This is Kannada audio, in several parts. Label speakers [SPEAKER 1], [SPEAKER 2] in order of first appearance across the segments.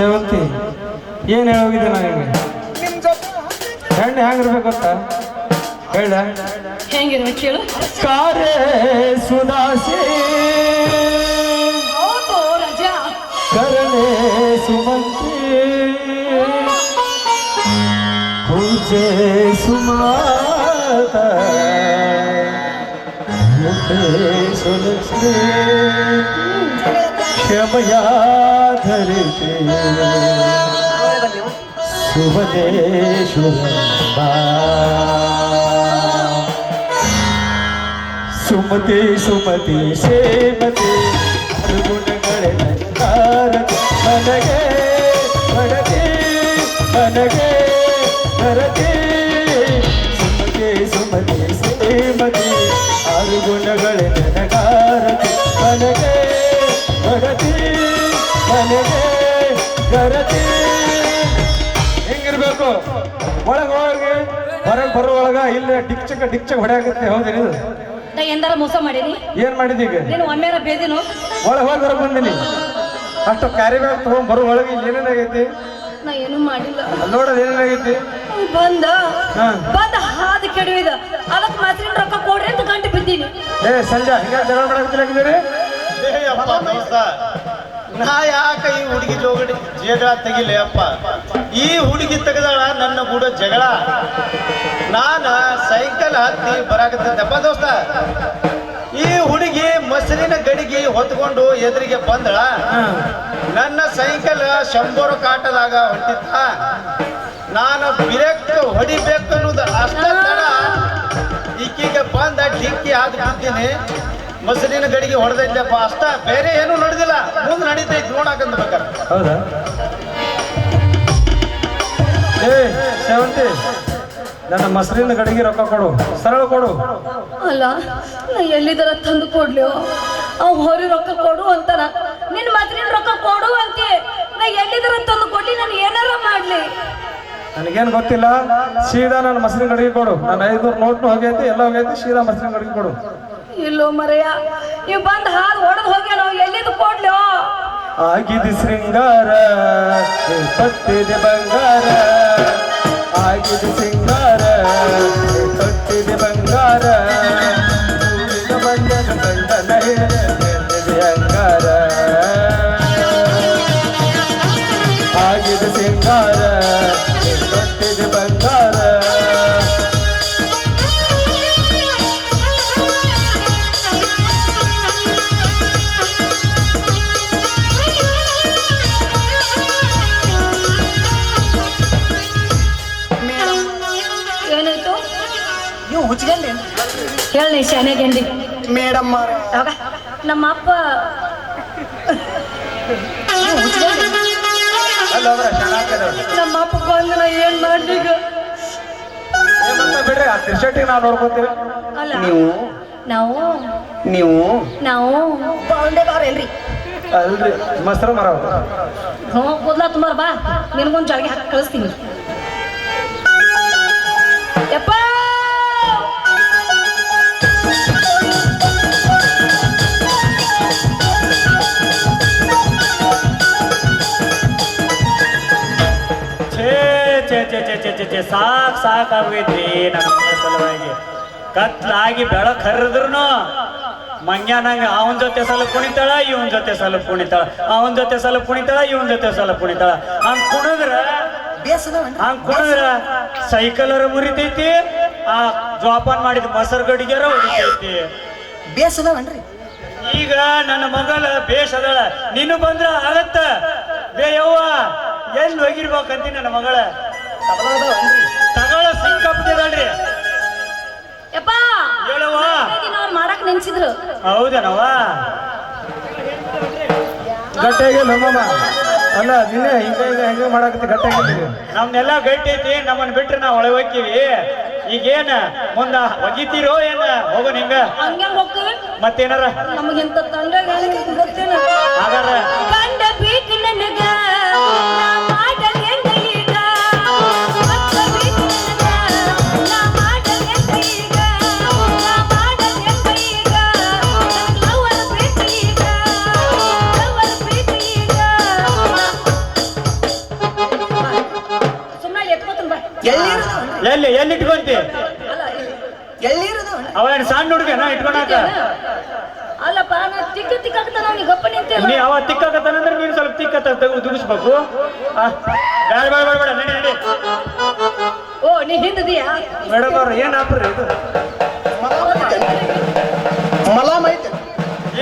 [SPEAKER 1] ಸೇವಂತಿ ಏನು
[SPEAKER 2] ಹೇಳೋಗಿದ್ದೆ ನಾನು
[SPEAKER 1] ಹೆಣ್ಣು ಹೆಂಗಿರ್ಬೇಕು ಅಂತ ಹೇಳ.
[SPEAKER 3] ಹೆಂಗಿರ್ಬೇಕು
[SPEAKER 1] ಸುದಾಸಿ. ಕರಣೆ ಸುಮಂತಿ ಪೂಜೆ ಸುಮಾತ. ಮುಖೆ ಸುಲಕ್ಷ್ಮಿ. ಕ್ಷಮಯಾ ಧರಿತೆ शुभ ಶುಭ ಸುಮತಿ ಸುಮತಿ ಸೇಮತಿ ಗುಣಗಳೇ ನಕಾರತಿ ನನಗೆ ಮನಗೆ ನನಗೆ ಭರತಿ ಸುಮತಿ ಸುಮತಿ ಸೇಮತಿ ಆರು ಗುಣಗಳೇ ನನಗಾರತಿ ನನಗೆ ಭರತಿ ನನಗೆ ಗರತಿ. ಹೆಂಗಿರ್ಬೇಕು? ಒಳಗೆ ಹೋಗಿ ಹೊರಗೆ ಬರುವೊಳಗ ಇಲ್ಲೇ ಡಿಕ್ಚಕ ಡಿಕ್ಚಕ್ ಹೊಡೆಯಾಗುತ್ತೆ ಹೌದೇನಿದು
[SPEAKER 3] ನಾ ಎಂದಾರ ಮೋಸ ಮಾಡೀನಿ
[SPEAKER 1] ಏನ್ ಮಾಡಿದೀಗ
[SPEAKER 3] ನೀನು ಒಮ್ಮೆರ ಬೇದಿನು?
[SPEAKER 1] ಒಳಗೆ ಹೋಗಿ ಹೊರಗೆ ಬಂದಿನಿ. ಅಷ್ಟು ಕ್ಯಾರಿ ಬ್ಯಾಗ್ ತಗೊಂಡ್ ಬರೋ ಒಳಗೆ ಇಲ್ಲಿ ಏನೇನಾಗೈತಿ
[SPEAKER 3] ನಾ ಏನು ಮಾಡಿಲ್ಲ.
[SPEAKER 1] ನೋಡೋದು ಏನೇನಾಗೈತಿ
[SPEAKER 3] ಬಂದ. ಬಂದ ಹಾದು ಕೆಡವಿದ. ಅದಕ್ಕೆ ಮಾತ್ರಿನ ರೊಕ್ಕ ಕೊಡ್ರಿ ಅಂತ ಗಂಟು ಬಿದ್ದೀನಿ.
[SPEAKER 1] ಏ ಸಂಜೆ ಹಿಂಗ ಜಗಳ
[SPEAKER 4] ಏ ಅಪ್ಪ ನಾ ಯಾಕ ಈ ಹುಡುಗಿ ಜೋಗಡಿ ಜಗಳ ತೆಗಿಲಿ ಅಪ್ಪ? ಈ ಹುಡುಗಿ ತೆಗೆದಾಳ ನನ್ನ ಕೂಡ ಜಗಳ. ನಾನ ಸೈಕಲ್ ಹತ್ತಿ ಬರಾಕತ್ತಪ್ಪ ದೋಸ್ತ. ಈ ಹುಡುಗಿ ಮೊಸರಿನ ಗಡಿಗೆ ಹೊತ್ಕೊಂಡು ಎದುರಿಗೆ ಬಂದಳ. ನನ್ನ ಸೈಕಲ್ ಶಂಬೋರ ಕಾಟದಾಗ ಹೊಂಟಿತ್ತ ನಾನು ಬ್ರೇಕ್ ಹೊಡಿಬೇಕು ಅನ್ನೋದು ಅಷ್ಟ ಈಕಿಗೆ ಬಂದ ಡಿಕ್ಕಿ ಹಾಕಿ ಬಿದ್ದೀನಿ ಮೊಸರಿನ ಗಡಿಗೆ ಹೊಡೆದೈತಪ್ಪ ಅಷ್ಟ ಬೇರೆ ಏನು ನಡೆದಿಲ್ಲ. ಮುಂದೆ ನಡೀತೈತಿ ನೋಡಕಂತ ಬೇಕಾರೆ
[SPEAKER 1] ಹೌದಾ? ಏ ಸೇವಂತಿ ನನ್ನ ಮಸಲಿನ ಗಡಿಗೆ ರೊಕ್ಕ ಕೊಡು. ಸರಳ ಕೊಡು.
[SPEAKER 3] ಅಲ್ಲ ನಾ ಎಲ್ಲಿದರ ತಂದು ಕೊಡ್ಲಿ? ಅವ್ ಹೊರಿ ರೊಕ್ಕ ಕೊಡು ಅಂತಾರ. ನಿನ್ ಮಸಲಿನ ರೊಕ್ಕ ಕೊಡು ಅಂತಿ. ನಾ ಎಲ್ಲಿದರ ತಂದು ಕೊಡ್ಲಿ? ನಾನು ಏನಾರ ಮಾಡ್ಲಿ.
[SPEAKER 1] ನನಗೇನು ಗೊತ್ತಿಲ್ಲ. ಸೀದಾ ನನ್ನ ಮಸಲಿನ ಗಡಿಗೆ ಕೊಡು. ನನ್ನ ಐದು ನೋಟ್ನು ಹೋಗೈತಿ ಎಲ್ಲ ಹೋಗೈತಿ. ಸೀದಾ ಮಸಲಿನ ಗಡಿಗೆ ಕೊಡು.
[SPEAKER 3] ಇಲ್ಲೋ ಮರೆಯ ನೀವು ಬಂದ ಹಾಲು ಹೊಡೆದ್ ಹೋಗ್ಯಾನೋ, ಎಲ್ಲಿದ್ ಕೊಡ್ಲಿ?
[SPEAKER 1] ಆಗಿದ ಶೃಂಗಾರ ಪತ್ತಿದೆ ಬಂಗಾರ. ಆಗಿದ ಶೃಂಗಾರ ಪತ್ತಿದೆ ಬಂಗಾರ. ಆಗಿದ ಹೆಣ್ಣೆದೆ ಅಂಗಾರ. ಆಗಿದೆ ಶೃಂಗಾರ, ತೊಟ್ಟಿದೆ
[SPEAKER 3] ಹೇಳಿ ಶಾನೆ ಗೆಂಡಿ
[SPEAKER 2] ಮೇಡಮ್
[SPEAKER 3] ನಮ್ಮ ಅಪ್ಪ ನಮ್ಮ ಅಪ್ಪ ಬಂದು ನಾ ಏನ್ ಮಾಡ್ಲಿ
[SPEAKER 1] ಬಿಡ್ರಿ ಆ ಟಿ ಶರ್ಟಿಗೆ ನಾವು ನೋಡ್ಕೊತೀವಿ.
[SPEAKER 3] ಅಲ್ಲ.
[SPEAKER 2] ನೀವು?
[SPEAKER 3] ನಾವು?
[SPEAKER 2] ನೀವು?
[SPEAKER 3] ನಾವು? ಬಾಂಡೆದವ್ರೇನ್ರಿ
[SPEAKER 1] ಅಲ್ರಿ ಮೊಸರು ಮರ
[SPEAKER 3] ಹ್ಞೂ ಕೂದ್ಲ ತುಂಬ ಬಾ. ನಿನ್ಗೊಂದು ಜಾಗ ಹಾಕಿ ಕಳಿಸ್ತೀನಿ.
[SPEAKER 5] ಛೇ ಸಾಕ್ ಛೇ ಛೇ ಛೇ ಸಾಕ್ ಸಾಕಾಗೈತ್ರಿ ನನ್ನ ಮಗಳ ಸಲುವಾಗಿ. ಕತ್ಲಾಗಿ ಬೆಳಕ್ ಹರಿದ್ರು ಮಂಗ್ಯಾನಂಗ ಅವನ ಜೊತೆ ಸಲ ಕುಣಿತಾಳ ಇವನ್ ಜೊತೆ ಸಲ ಕುಣಿತಾಳ. ಅವನ ಜೊತೆ ಸಲ ಕುಣಿತಾಳ ಇವನ್ ಜೊತೆ ಸಲ ಕುಣಿತಾಳ. ಹಂಗ ಕುಣಿದ್ರ ಹಂಗ ಕುಣಿದ್ರ ಸೈಕಲರ ಮುರಿತೈತಿ ಆ ಜೋಪಾನ್ ಮಾಡಿದ ಮೊಸರು ಗಡಿಗೆರ ಹೊಡಿತೈತಿ.
[SPEAKER 2] ಬೇಸದವನ್ರಿ.
[SPEAKER 5] ಈಗ ನನ್ನ ಮಗಳ ಬೇಷ್ ಅದಳ ನೀನು ಬಂದ್ರ ಆಗತ್ತ ಬೇ ಯವ್ವ ಎಲ್ಲಿ ಹೋಗಿರ್ಬೇಕಂತೀನಿ ನನ್ನ ಮಗಳ? ತಗಳ ಸಿಕ್ಕಾಪಟ್ಟಿದಳ್ರಿ
[SPEAKER 3] ಯಪ್ಪ
[SPEAKER 5] ಹೇಳವ್ವ.
[SPEAKER 3] ಅವ್ರು ಮಾಡಕ್ ನೆನ್ಸಿದ್ರು.
[SPEAKER 5] ಹೌದೇನವ್ವ?
[SPEAKER 1] ಗಟ್ಟಿಯಾಗಿ ನಮ್ಮಮ್ಮ ಅಲ್ಲ ನಿನ್ನೆ ಹಿಂಗ ಹಿಂಗ ಹೆಂಗ ಮಾಡಾಕತ್ತಿ ಗಟ್ಟಿಯಾಗಿ?
[SPEAKER 5] ನಮ್ನೆಲ್ಲ ಗಟ್ಟಿ ಐತಿ ನಮ್ಮನ್ನ ಬಿಟ್ರೆ ನಾವು ಒಳಗೆ ಹೋಗ್ತೀವಿ. ಈಗೇನ ಮುಂದ ಒಗಿತೀರೋ ಏನ? ಹೋಗು ನಿಂಗ.
[SPEAKER 3] ಹೋಗ್ತೀವಿ
[SPEAKER 5] ಮತ್ತೇನಾರ?
[SPEAKER 3] ನಮಗಿಂತ ತಂಡ
[SPEAKER 5] ಹಾಗಾರ ಸಣ್ಣ ಹುಡುಗನ ಇಟ್ಕೊಳಕ
[SPEAKER 3] ಅಲ್ಲಪ್ಪ ನಾ ತಿಕ್ಕ ತಿಕ್ಕಾಗ್ತಾನ ಅವ್ನಿಗೆ ಗಪ್ಪ ನಿಂತಿಲ್ಲ
[SPEAKER 5] ನೀ ಅವ ತಿಕ್ಕಾಕತ್ತಾನಂದ್ರೆ ನೀನು ಸ್ವಲ್ಪ ತಿಕ್ಕತ್ತ ತೆಗೆದು ದುಗಿಸ್ಬೇಕು ಆ, ಬೇಡ ಬೇಡ ಬೇಡ ಬೇಡ ನಡಿ ನಡಿ.
[SPEAKER 3] ಓ ನೀ ಹಿಂದದಿಯಾ?
[SPEAKER 1] ಮೇಡಮ್ ಅವ್ರು ಏನ್ ಹಾಕ್ರಿ ಇದು?
[SPEAKER 2] ಮಲಾಮ್ ಐತೆ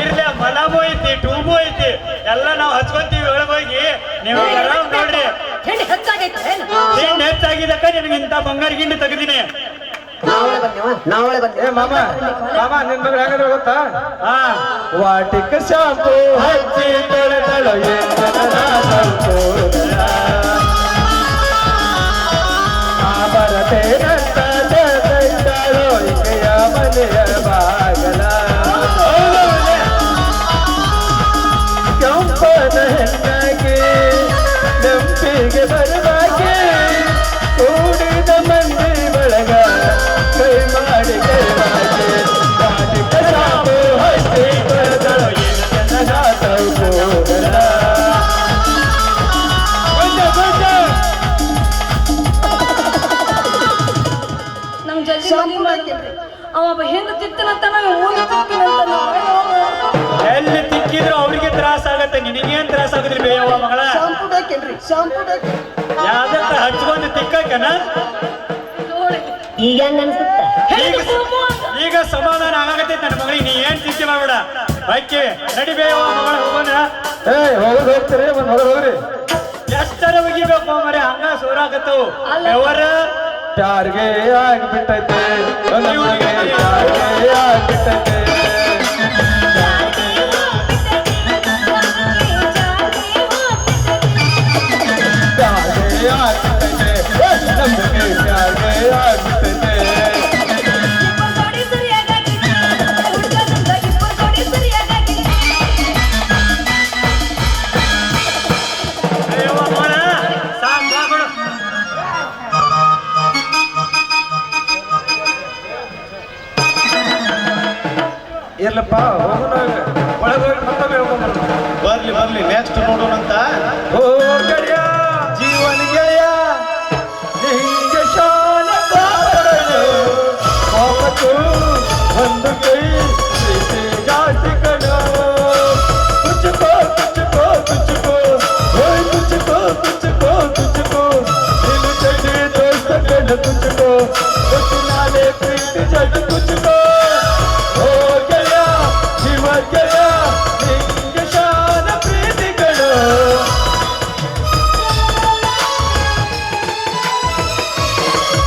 [SPEAKER 5] ಇರ್ಲಿ ಮಲಾಮು ಐತಿ ಟೂಬು ಐತಿ ಎಲ್ಲ ನಾವು ಹಚ್ಕೊಂತೀವಿ ಒಳಗೋಗಿ ನೀವು ಆರಾಮ್ ನೋಡ್ರಿ.
[SPEAKER 3] ಹೆಣ್ಣು ಹೆಚ್ಚಾಗೈತೆ ಏನು?
[SPEAKER 5] ನೀನ್ ಹೆಚ್ಚಾಗಿದ್ದಕ್ಕ ನಿನಗೆ ಇಂಥ ಬಂಗಾರ ಗಿಂಡಿ ತೆಗ್ದಿನಿ.
[SPEAKER 1] ಗೊತ್ತಾ?
[SPEAKER 5] ಹಾ
[SPEAKER 1] ವಾಟಿಕ ಶಾಂಪು ಹಚ್ಚಿ ತೊಳೆದಳು. ಆ ಬರತೇನಂತ ಮನೆಯ ಬಾಗಲ.
[SPEAKER 2] ಬೇಕೇನ್ರಿ ಶಾಂಪು ಬೇಕು
[SPEAKER 5] ಯಾವ್ದಕ್ಕ ಹಚ್ಕೊಂಡು ತಿಕ್ಕಕನ
[SPEAKER 3] ನೋಡಿ
[SPEAKER 2] ಈಗ ಹೆಂಗ ಅನ್ಸುತ್ತ?
[SPEAKER 5] ಈಗ ಸಮಾಧಾನ ಆಗತ್ತೈತೆ ನನ್ನ ಮಗಳಿಗೆ ನೀ ಏನ್ ಚಿಂತೆ ಮಾಡ್ಬೇಡ. ಬೈಕಿ ನಡಿಬೇವ ಮಗಳ ಹೋಗೋಣ.
[SPEAKER 1] ಏ ಹೋಗೋದು ಹೋಗ್ತೀರಿ ಒಂದ್ ಹೊರ ಹೋಗ್ರಿ.
[SPEAKER 5] ಎಷ್ಟರ ಒಗಿಬೇಕು ಮರೆ ಹಂಗ ಸೋರಾಕತ್ತವು ಅವರ
[SPEAKER 1] ಯಾರಿಗೆ ಆಗ್ಬಿಟ್ಟೈತೆ? ಯಾರಿಗೆ ಆಗ್ಬಿಟ್ಟೈತೆ? இல்லப்பா